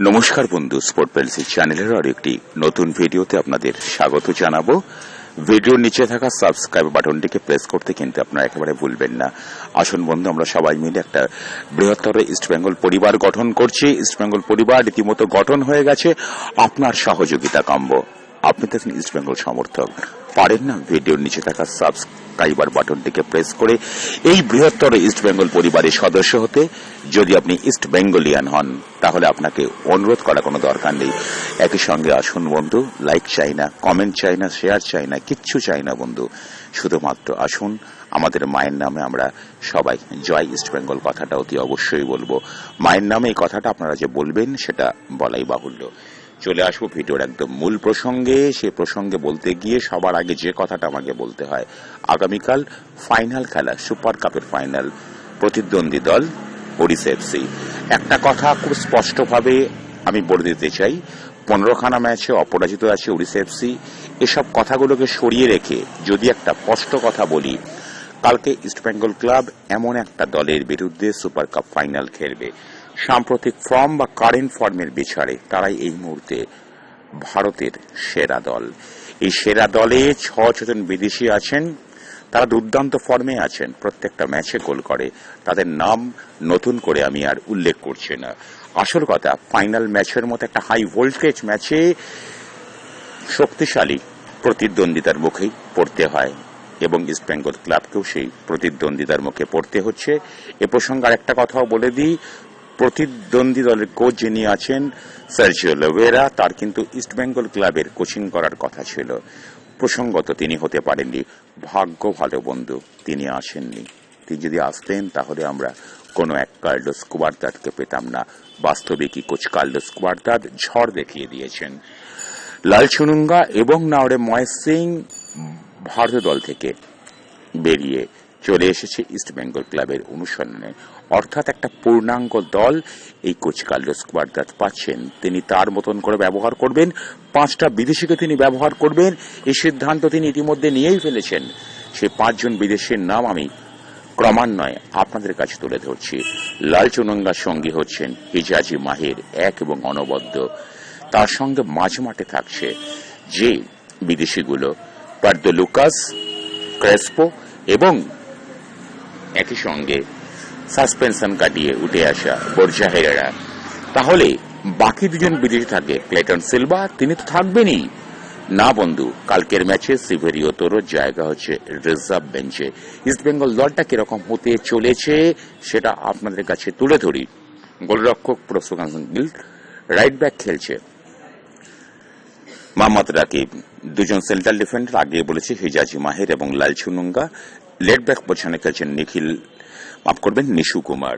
নমস্কার বন্ধু স্পোর্ট পেলসি চ্যানেলের আর একটি নতুন ভিডিওতে আপনাদের স্বাগত জানাব। ভিডিওর নিচে থাকা সাবস্ক্রাইব বাটনটিকে প্রেস করতে কিন্তু আপনারা একেবারে ভুলবেন না। আসুন বন্ধু, আমরা সবাই মিলে একটা বৃহত্তর ইস্টবেঙ্গল পরিবার গঠন করছি। ইস্টবেঙ্গল পরিবার রীতিমতো গঠন হয়ে গেছে। আপনার সহযোগিতা কাম্য। আপনি তো ইস্টবেঙ্গল সমর্থক। পারেন না ভিডিওর নিচে থাকা সাবস্ক্রাইবার বাটনটিকে প্রেস করে এই বৃহত্তর ইস্টবেঙ্গল পরিবারের সদস্য হতে যদি আপনি ইস্ট বেঙ্গলিয়ান হন, তাহলে আপনাকে অনুরোধ করা কোনো দরকার নেই। একই সঙ্গে আসুন বন্ধু লাইক চাই না কমেন্ট চাই না শেয়ার চাই না, কিচ্ছু চাই না বন্ধু। শুধুমাত্র আসুন, আমাদের মায়ের নামে আমরা সবাই জয় ইস্ট বেঙ্গল কথাটা অতি অবশ্যই বলব। মায়ের নামে এই কথাটা আপনারা যে বলবেন, সেটা বলাই বাহুল্য। চলে আসব ভিডিওর একদম মূল প্রসঙ্গে। সে প্রসঙ্গে বলতে গিয়ে সবার আগে যে কথাটা আমাকে বলতে হয়, আগামীকাল ফাইনাল খেলা, সুপার কাপের ফাইনাল প্রতিদ্বন্দ্বী দল ওড়িশা একটা কথা খুব স্পষ্টভাবে আমি বলে দিতে চাই, পনেরোখানা ম্যাচে অপরাজিত আছে ওড়িশা এফসি এসব কথাগুলোকে সরিয়ে রেখে যদি একটা স্পষ্ট কথা বলি, কালকে ইস্টবেঙ্গল ক্লাব এমন একটা দলের বিরুদ্ধে সুপার কাপ ফাইনাল খেলবে। সাম্প্রতিক ফর্ম বা কারেন্ট ফর্মের বিচারে তারাই এই মুহূর্তে ভারতের সেরা দল। এই সেরা দলে ছজন বিদেশি আছেন, তারা দুর্দান্ত ফর্মে আছেন, প্রত্যেকটা ম্যাচে গোল করে। তাদের নাম নতুন করে আমি আর উল্লেখ করছি না। আসল কথা ফাইনাল ম্যাচের মতো একটা হাই ভোল্টেজ ম্যাচে শক্তিশালী প্রতিদ্বন্দ্বিতার মুখেই পড়তে হয় এবং ইস্টবেঙ্গল ক্লাবকেও সেই প্রতিদ্বন্দ্বিতার মুখে পড়তে হচ্ছে। এ প্রসঙ্গে আরেকটা কথাও বলে দিই প্রতিদ্বন্দ্বী দলের কোচ যিনি আছেন সার্জিও লোভেরা তার কিন্তু ইস্টবেঙ্গল ক্লাবের কোচিং করার কথা ছিল। প্রসঙ্গত তিনি হতে পারেননি। ভাগ্য ভালো বন্ধু, তিনি আসেননি। তিনি যদি আসতেন, তাহলে আমরা কোনো এক কার্লোস কুয়ার্তাদকে পেতাম না। বাস্তবিকই কোচ কার্লোস কুয়ার্তাদ ঝড় দেখিয়ে দিয়েছেন। লাল চুনুঙ্গা এবং নাওরে মহেশ সিং ভারতীয় দল থেকে বেরিয়ে চলে এসেছে ইস্টবেঙ্গল ক্লাবের অনুসন্ধানে। অর্থাৎ একটা পূর্ণাঙ্গ দল এই কোচ কার্লোস কুয়ার্দাত পাচ্ছেন। তিনি তার মতন করে ব্যবহার করবেন, পাঁচটা বিদেশিকে তিনি ব্যবহার করবেন এই সিদ্ধান্ত তিনি ইতিমধ্যে নিয়েই ফেলেছেন। সেই পাঁচজন বিদেশের নাম আমি ক্রমান্বয়ে আপনাদের কাছে তুলে ধরছি। লাল চুনঙ্গার সঙ্গী হচ্ছেন হিজাজি মাহের, এক এবং অনবদ্য। তার সঙ্গে মাঝ মাঠে থাকছে যে বিদেশিগুলো। পার্দো লুকাস, ক্রেসপো এবং একই সঙ্গে সাসপেনশন কাটিয়ে উঠে আসা বর্জা হেরেরা। তাহলে বাকি দুজন বিদেশি থাকে, ক্লেটন সিলভা, তিনি তো থাকবেনই। না বন্ধু, কালকের ম্যাচে সিভেরিও তোরও জায়গা হচ্ছে রিজার্ভ বেঞ্চে। ইস্টবেঙ্গল দলটা কীরকম হতে চলেছে, সেটা আপনাদের কাছে তুলে ধরি। গোলরক্ষক প্রসুকান গিল রাইট ব্যাক খেলছে মোহাম্মদ রাকিব, দুজন সেন্ট্রাল ডিফেন্ডার আগে বলেছে, হিজাজি মাহের এবং লাল চুনুঙ্গা লেট ব্যাক পছনে খেলছেন নিখিল, মাফ করবেন, নিশু কুমার।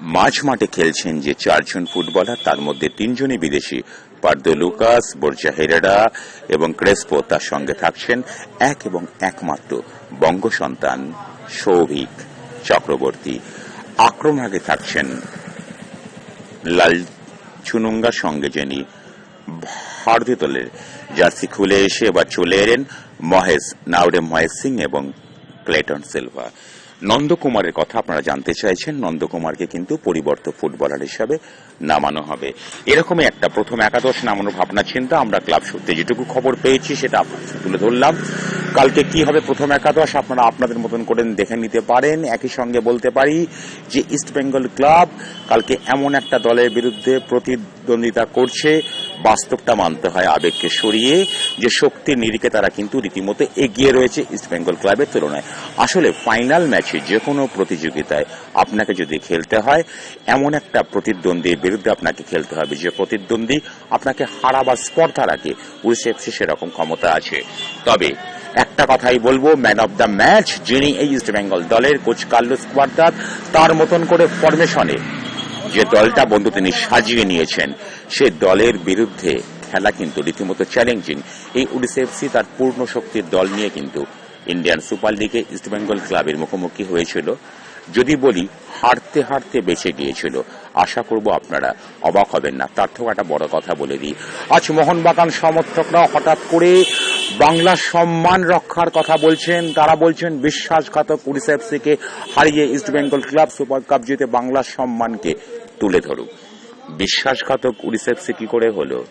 মাঝ মাঠে খেলছেন যে চারজন ফুটবলার, তার মধ্যে তিনজনই বিদেশি। পার্দো লুকাস, বর্জা হেরেডা এবং ক্রেসপো তার সঙ্গে থাকছেন এক এবং একমাত্র বঙ্গ সন্তান সৌভিক চক্রবর্তী। আক্রমণাগে থাকছেন লাল চুনুঙ্গার সঙ্গে যিনি ভারতীয় দলের জার্সি খুলে এসে এবার চলে এলেন মহেশ নাওরে মহেশ সিং এবং ক্লেটন সিলভা। নন্দকুমারের কথা আপনারা জানতে চাইছেন, নন্দকুমারকে কিন্তু পরিবর্ত ফুটবলার হিসাবে নামানো হবে। এরকমই একটা প্রথম একাদশ নামানোর ভাবনা চিন্তা, আমরা ক্লাব সূত্রে যেটুকু খবর পেয়েছি সেটা আপনাদের তুলে ধরলাম। কালকে কি হবে প্রথম একাদশ, আপনারা আপনাদের মতন করে দেখে নিতে পারেন। একই সঙ্গে বলতে পারি যে ইস্ট বেঙ্গল ক্লাব কালকে এমন একটা দলের বিরুদ্ধে প্রতিদ্বন্দ্বিতা করছে, বাস্তবটা মানতে হয় আবেগকে সরিয়ে, যে শক্তির নিরিখে তারা কিন্তু রীতিমতো এগিয়ে রয়েছে ইস্ট বেঙ্গল ক্লাবের তুলনায়। আসলে ফাইনাল ম্যাচে যে কোনো প্রতিযোগিতায় আপনাকে যদি খেলতে হয়, এমন একটা প্রতিদ্বন্দ্বীর বিরুদ্ধে আপনাকে খেলতে হবে। যে প্রতিদ্বন্দ্বী আপনাকে হারাবার স্পর্ধা রাখে উইসেফসি সেরকম ক্ষমতা আছে। তবে একটা কথাই বলব ম্যান অব দ্য ম্যাচ যিনি এই ইস্ট বেঙ্গল দলের কোচ কার্লোস কুয়ার্তাদ তার মতন করে ফরমেশনে যে দলটা বন্ধু তিনি সাজিয়ে নিয়েছেন, সে দলের বিরুদ্ধে খেলা কিন্তু রীতিমতো চ্যালেঞ্জিং এই উড়িষ্যা এফসি তার পূর্ণ শক্তির দল নিয়ে কিন্তু ইন্ডিয়ান সুপার লিগে ইস্টবেঙ্গল ক্লাবের মুখোমুখি হয়েছিল। যদি বলি, হারতে হারতে বেঁচে গিয়েছিল। আশা করব আপনারা অবাক হবেন না। তার থেকেও একটা বড় কথা বলে দিই। আজ মোহনবাগান সমর্থকরা হঠাৎ করে বাংলা সম্মান রক্ষার কথা বলছেন। তারা বলছেন, বিশ্বাসঘাতক উড়িষ্যা এফসিকে হারিয়ে ইস্টবেঙ্গল ক্লাব সুপার কাপ জিতে বাংলার সম্মানকে তুলে ধরুক। বিশ্বাসঘাতক উড়িষ্যাপসে কি করে হলো?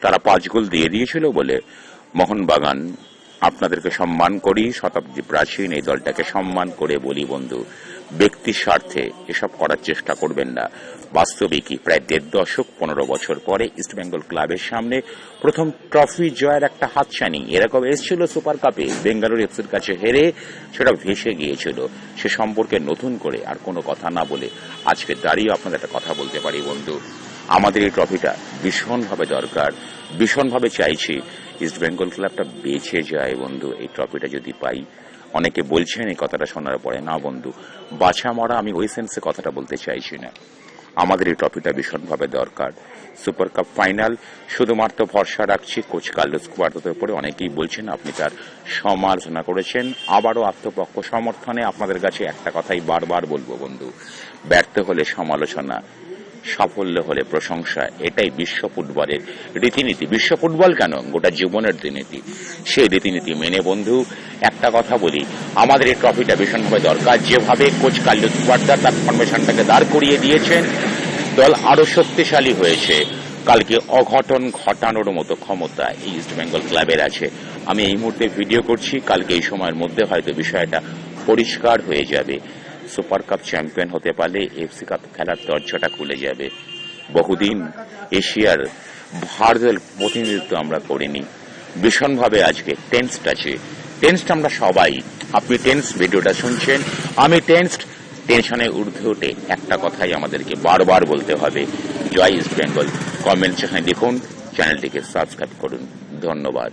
তারা পাঁচ গোল দিয়ে দিয়েছিল বলে। মোহনবাগান আপনাদেরকে সম্মান করি শতাব্দী প্রাচীন এই দলটাকে সম্মান করে বলি, বন্ধু। ব্যক্তির স্বার্থে এসব করার চেষ্টা করবেন না। বাস্তবিকই প্রায় দেড় দশক, পনেরো বছর পরে ইস্টবেঙ্গল ক্লাবের সামনে প্রথম ট্রফি জয়ের একটা হাতছানি। এরকম এসেছিল সুপার কাপে। বেঙ্গালুরু এফসির কাছে হেরে সেটা ভেসে গিয়েছিল। সে সম্পর্কে নতুন করে আর কোনো কথা না বলে আজকে দাঁড়িয়ে আপনাদের একটা কথা বলতে পারি, বন্ধু। আমাদের এই ট্রফিটা ভীষণভাবে দরকার। ভীষণভাবে চাইছি ইস্ট বেঙ্গল ক্লাবটা বেঁচে যায়, বন্ধু, এই ট্রফিটা যদি পাই। অনেকে বলছেন এই কথাটা শোনার পরে, না, বন্ধু, বাছা মরা, আমি ওই সেন্সে কথাটা বলতে চাইছি না। আমাদের এই ট্রফিটা ভীষণভাবে দরকার। সুপার কাপ ফাইনাল শুধুমাত্র ভরসা রাখছি, কোচ কার্লোস কুয়ার্তোর উপরে অনেকেই বলছেন, আপনি তার সমালোচনা করেছেন। আবারও আত্মপক্ষ সমর্থনে আপনাদের কাছে একটা কথাই বারবার বলব, বন্ধু, ব্যর্থ হলে সমালোচনা। সাফল্য হলে প্রশংসা, এটাই বিশ্ব ফুটবলের রীতিনীতি। বিশ্ব ফুটবল কেন? গোটা জীবনের রীতিনীতি। সেই রীতিনীতি মেনে বন্ধু, একটা কথা বলি, আমাদের এই ট্রফিটা ভীষণভাবে দরকার। যেভাবে কোচ তুয়ার্দা তার ফরমেশনটাকে দাঁড় করিয়ে দিয়েছেন, দল আরও শক্তিশালী হয়েছে। কালকে অঘটন ঘটানোর মতো ক্ষমতা ইস্ট বেঙ্গল ক্লাবের আছে। আমি এই মুহূর্তে ভিডিও করছি, কালকে এই সময়ের মধ্যে হয়তো বিষয়টা পরিষ্কার হয়ে যাবে। সুপার কাপ চ্যাম্পিয়ন হতে পারলে এফসি কাপ খেলার দরজাটা খুলে যাবে। বহুদিন এশিয়ার ভারতের প্রতিনিধিত্ব আমরা করিনি। ভীষণভাবে আজকে টেন্সড আছে। টেন্সড আমরা সবাই। আপনি টেন্স ভিডিওটা শুনছেন, আমি টেন্সড টেনশনে ঊর্ধ্বে উঠে একটা কথাই আমাদেরকে বারবার বলতে হবে। জয় ইস্ট বেঙ্গল। কমেন্ট সেখানে লিখুন, চ্যানেলটিকে সাবস্ক্রাইব করুন। ধন্যবাদ।